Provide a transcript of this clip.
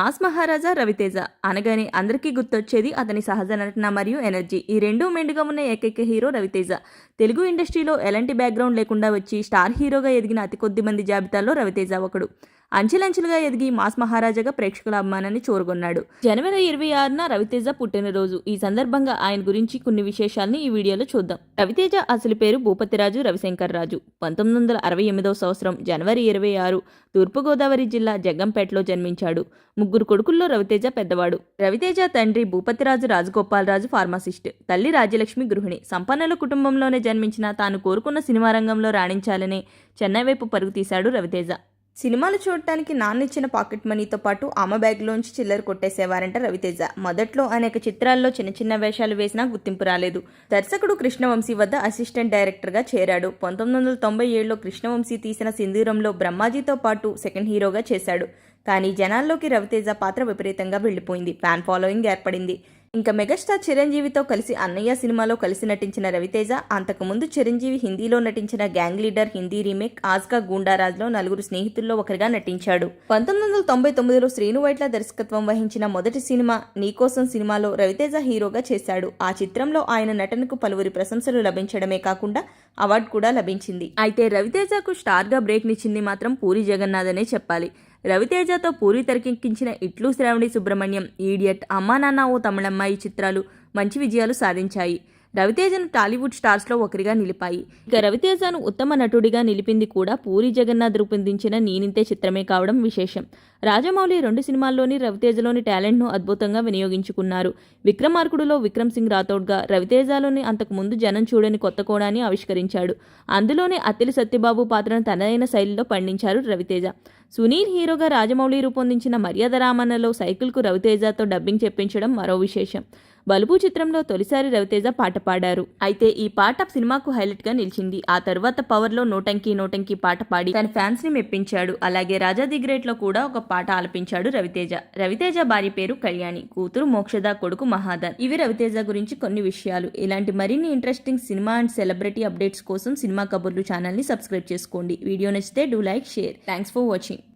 Mass మహారాజా రవితేజ. అనగానే అందరికీ గుర్తొచ్చేది అతని సహజ నటన మరియు ఎనర్జీ. ఈ రెండూ మెండుగా ఉన్న ఏకైక హీరో రవితేజ. తెలుగు ఇండస్ట్రీలో ఎలాంటి బ్యాక్గ్రౌండ్ లేకుండా వచ్చి స్టార్ హీరోగా ఎదిగిన అతి కొద్ది మంది జాబితాలో రవితేజ ఒకడు. అంచెలంచెలుగా ఎదిగి మాస్ మహారాజాగా ప్రేక్షకుల అభిమానాన్ని చూరగొన్నాడు. జనవరి ఇరవై ఆరున రవితేజ పుట్టినరోజు. ఈ సందర్భంగా ఆయన గురించి కొన్ని విశేషాలని ఈ వీడియోలో చూద్దాం. రవితేజ అసలు పేరు భూపతిరాజు రవిశంకర్ రాజు. పంతొమ్మిది వందల అరవై ఎనిమిదవ సంవత్సరం జనవరి ఇరవై ఆరు తూర్పుగోదావరి జిల్లా జగ్గంపేటలో జన్మించాడు. ముగ్గురు కొడుకుల్లో రవితేజ పెద్దవాడు. రవితేజ తండ్రి భూపతిరాజు రాజగోపాలరాజు ఫార్మాసిస్ట్. తల్లి రాజ్యలక్ష్మి గృహిణి. సంపన్నుల కుటుంబంలోనే జన్మించిన తాను కోరుకున్న సినిమా రంగంలో రాణించాలని చెన్నై వైపు పరుగు తీశాడు రవితేజ. సినిమాలు చూడటానికి నాన్నిచ్చిన పాకెట్ మనీతో పాటు ఆమె బ్యాగ్లోంచి చిల్లర కొట్టేసేవారంట రవితేజ. మొదట్లో అనేక చిత్రాల్లో చిన్న చిన్న వేషాలు వేసినా గుర్తింపు రాలేదు. దర్శకుడు కృష్ణవంశీ వద్ద అసిస్టెంట్ డైరెక్టర్గా చేరాడు. పంతొమ్మిది వందల తొంభై ఏడులో కృష్ణవంశీ తీసిన సింధూరంలో బ్రహ్మాజీతో పాటు సెకండ్ హీరోగా చేశాడు. కానీ జనాల్లోకి రవితేజ పాత్ర విపరీతంగా వెళ్ళిపోయింది. ఫ్యాన్ ఫాలోయింగ్ ఏర్పడింది. ఇంకా మెగాస్టార్ చిరంజీవితో కలిసి అన్నయ్య సినిమాలో కలిసి నటించిన రవితేజ అంతకుముందు చిరంజీవి హిందీలో నటించిన gang leader Hindi remake Aaj Ka గూండారాజ్లో నలుగురు స్నేహితుల్లో ఒకరిగా నటించాడు. పంతొమ్మిది వందల తొంభై తొమ్మిదిలో శ్రీను వైట్ల దర్శకత్వం వహించిన మొదటి సినిమా నీకోసం సినిమాలో రవితేజ హీరోగా చేశాడు. ఆ చిత్రంలో ఆయన నటనకు పలువురి ప్రశంసలు లభించడమే కాకుండా అవార్డు కూడా లభించింది. అయితే రవితేజకు స్టార్గా బ్రేక్నిచ్చింది మాత్రం పూరి జగన్నాథ్ అనే చెప్పాలి. రవితేజతో పూరి తెరకెక్కించిన ఇట్లు శ్రావణి సుబ్రహ్మణ్యం ఈడియట్ అమ్మా నాన్న ఓ తమిళమ్మాయి చిత్రాలు మంచి విజయాలు సాధించాయి. రవితేజను టాలీవుడ్ స్టార్స్లో ఒకరిగా నిలిపాయి. ఇక రవితేజను ఉత్తమ నటుడిగా నిలిపింది కూడా పూరి జగన్నాథ్ రూపొందించిన నేనింతే చిత్రమే కావడం విశేషం. రాజమౌళి రెండు సినిమాల్లోని రవితేజలోని టాలెంట్ను అద్భుతంగా వినియోగించుకున్నారు. విక్రమార్కుడులో విక్రమ్ సింగ్ రాథోడ్గా రవితేజలోని అంతకుముందు జనం చూడని కొత్త కోణాన్ని ఆవిష్కరించాడు. అందులోనే అత్తిలి సత్యబాబు పాత్రను తనదైన శైలిలో పండించారు రవితేజ. సునీల్ హీరోగా రాజమౌళి రూపొందించిన మర్యాద రామన్నలో సైకిల్కు రవితేజతో డబ్బింగ్ చెప్పించడం మరో విశేషం. బలుపు చిత్రంలో తొలిసారి రవితేజ పాట పాడారు. అయితే ఈ పాట సినిమాకు హైలైట్గా నిలిచింది. ఆ తర్వాత పవర్లో నోటంకి నోటంకి పాట పాడి తన ఫ్యాన్స్ని మెప్పించాడు. అలాగే రాజా ది గ్రేట్లో కూడా ఒక పాట ఆలపించాడు రవితేజ. రవితేజ భార్య పేరు కళ్యాణి. కూతురు మోక్షద కొడుకు మహాదన్ ఇవి రవితేజ గురించి కొన్ని విషయాలు. ఇలాంటి మరిన్ని interesting cinema and celebrity updates కోసం సినిమా కబుర్లు ఛానల్ని సబ్స్క్రైబ్ చేసుకోండి. వీడియో నచ్చితే do like share thanks for watching